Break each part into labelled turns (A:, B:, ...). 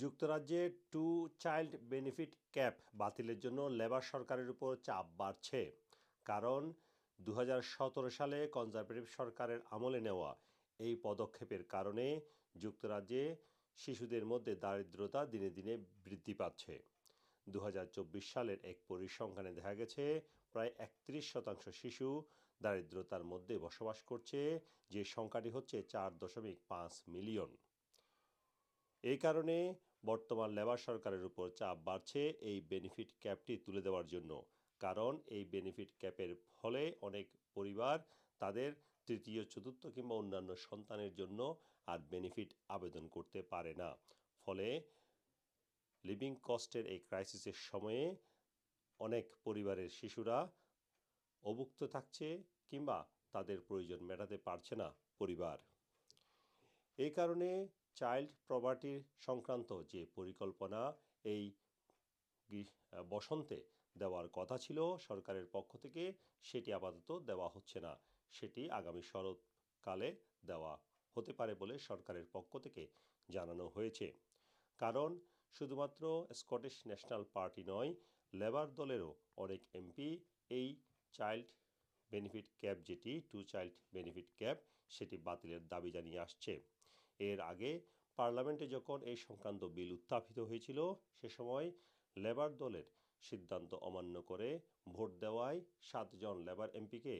A: যুক্তরাজ্যে two child benefit cap বাতিলের জন্য লেবার সরকারের উপর চাপ বাড়ছে। কারণ দু হাজার সতেরো সালে কনজারভেটিভ সরকারের আমলে নেওয়া এই পদক্ষেপের কারণে যুক্তরাজ্যে শিশুদের মধ্যে দারিদ্রতা দিনে দিনে বৃদ্ধি পাচ্ছে। দু হাজার চব্বিশ সালের এক পরিসংখ্যানে দেখা গেছে, প্রায় একত্রিশ শতাংশ শিশু দারিদ্রতার মধ্যে বসবাস করছে, যে সংখ্যাটি হচ্ছে চার দশমিক পাঁচ মিলিয়ন। এই কারণে বর্তমান লেবার সরকারের উপর চাপ বাড়ছে এই বেনিফিট ক্যাপটি তুলে দেওয়ার জন্য। কারণ এই বেনিফিট ক্যাপের ফলে অনেক পরিবার তাদের তৃতীয়, চতুর্থ কিংবা অন্যান্য সন্তানের জন্য আর বেনিফিট আবেদন করতে পারে না। ফলে লিভিং কস্টের এই ক্রাইসিসের সময়ে অনেক পরিবারের শিশুরা অভুক্ত থাকছে কিংবা তাদের প্রয়োজন মেটাতে পারছে না পরিবার। এই কারণে চাইল্ড প্রপার্টির সংক্রান্ত যে পরিকল্পনা এই বসন্তে দেওয়ার কথা ছিল সরকারের পক্ষ থেকে, সেটি আপাতত দেওয়া হচ্ছে না। সেটি আগামী শরৎকালে দেওয়া হতে পারে বলে সরকারের পক্ষ থেকে জানানো হয়েছে। কারণ শুধুমাত্র স্কটিশ ন্যাশনাল পার্টি নয়, লেবার দলেরও অনেক এমপি এই চাইল্ড বেনিফিট ক্যাপ যেটি টু চাইল্ড বেনিফিট ক্যাপ সেটি বাতিলের দাবি জানিয়ে আসছে। এর আগে পার্লামেন্টে যখন এই সংক্রান্ত বিল উত্থাপিত হয়েছিল, সে সময় লেবার দলের সিদ্ধান্ত অমান্য করে ভোট দেওয়ায় সাতজন লেবার এমপিকে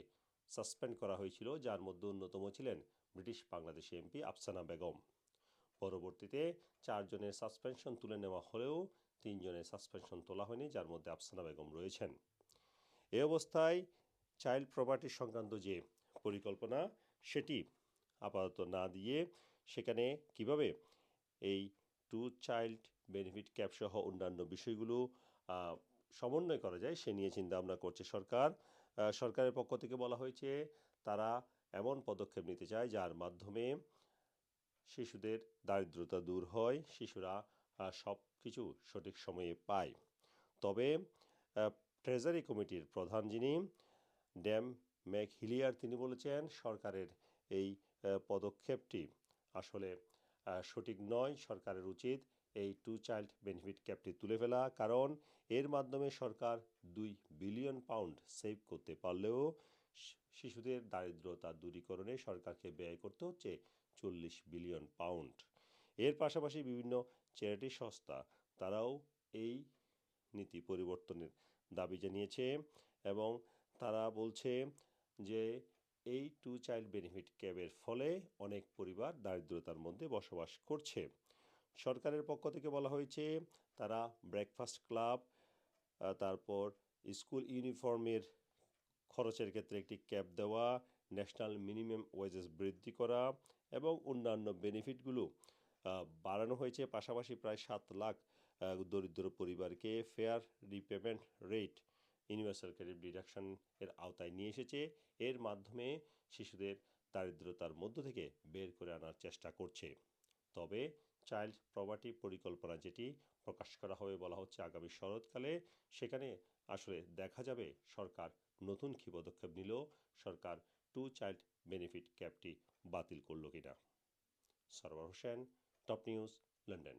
A: সাসপেন্ড করা হয়েছিল, যার মধ্যে অন্যতম ছিলেন ব্রিটিশ বাংলাদেশি এমপি আফসানা বেগম। পরবর্তীতে চারজনের সাসপেনশন তুলে নেওয়া হলেও তিনজনের সাসপেনশন তোলা হয়নি, যার মধ্যে আফসানা বেগম রয়েছেন। এ অবস্থায় চাইল্ড প্রপার্টি সংক্রান্ত যে পরিকল্পনা, সেটি আপাতত না দিয়ে সেখানে কীভাবে এই টু চাইল্ড বেনিফিট ক্যাপ সহ অন্যান্য বিষয়গুলো সমন্বয় করা যায় সে নিয়ে চিন্তা ভাবনা করছে সরকার। সরকারের পক্ষ থেকে বলা হয়েছে তারা এমন পদক্ষেপ নিতে চায় যার মাধ্যমে শিশুদের দারিদ্রতা দূর হয়, শিশুরা সব কিছু সঠিক সময়ে পায়। তবে ট্রেজারি কমিটির প্রধান যিনি, ড্যাম ম্যাক হিলিয়ার তিনি বলেছেন, সরকারের এই পদক্ষেপটি। আসলে সঠিক নয়, সরকারের উচিত এই টু চাইল্ড বেনিফিট ক্যাপটি তুলে ফেলা, কারণ এর মাধ্যমে সরকার দুই বিলিয়ন পাউন্ড সেভ করতে পারলেও শিশুদের দারিদ্রতা দূরীকরণে সরকারকে ব্যয় করতে হচ্ছে চল্লিশ বিলিয়ন পাউন্ড। এর পাশাপাশি বিভিন্ন চ্যারিটি সংস্থা, তারাও এই নীতি পরিবর্তনের দাবি জানিয়েছে এবং তারা বলছে যে এই টু চাইল্ড বেনিফিট ক্যাবের ফলে অনেক পরিবার দারিদ্রতার মধ্যে বসবাস করছে। সরকারের পক্ষ থেকে বলা হয়েছে, তারা ব্রেকফাস্ট ক্লাব তারপর স্কুল ইউনিফর্মের খরচের ক্ষেত্রে একটি ক্যাপ দেওয়া ন্যাশনাল মিনিমাম ওয়েজেস বৃদ্ধি করা এবং অন্যান্য বেনিফিটগুলো বাড়ানো হয়েছে। পাশাপাশি প্রায় সাত লাখ দরিদ্র পরিবারকে fair repayment rate universal credit deduction এর আওতায় নিয়ে এসেছে। এর মাধ্যমে শিশুদের দারিদ্রতার মধ্য থেকে বের করে আনার চেষ্টা করছে। তবে চাইল্ড প্রপার্টি পরিকল্পনা যেটি প্রকাশ করা হবে বলা হচ্ছে আগামী শরৎকালে, সেখানে আসলে দেখা যাবে সরকার নতুন কী পদক্ষেপ নিল, সরকার টু চাইল্ড বেনিফিট ক্যাপটি বাতিল করল কিনা। Sarwar Hossain, top news, London.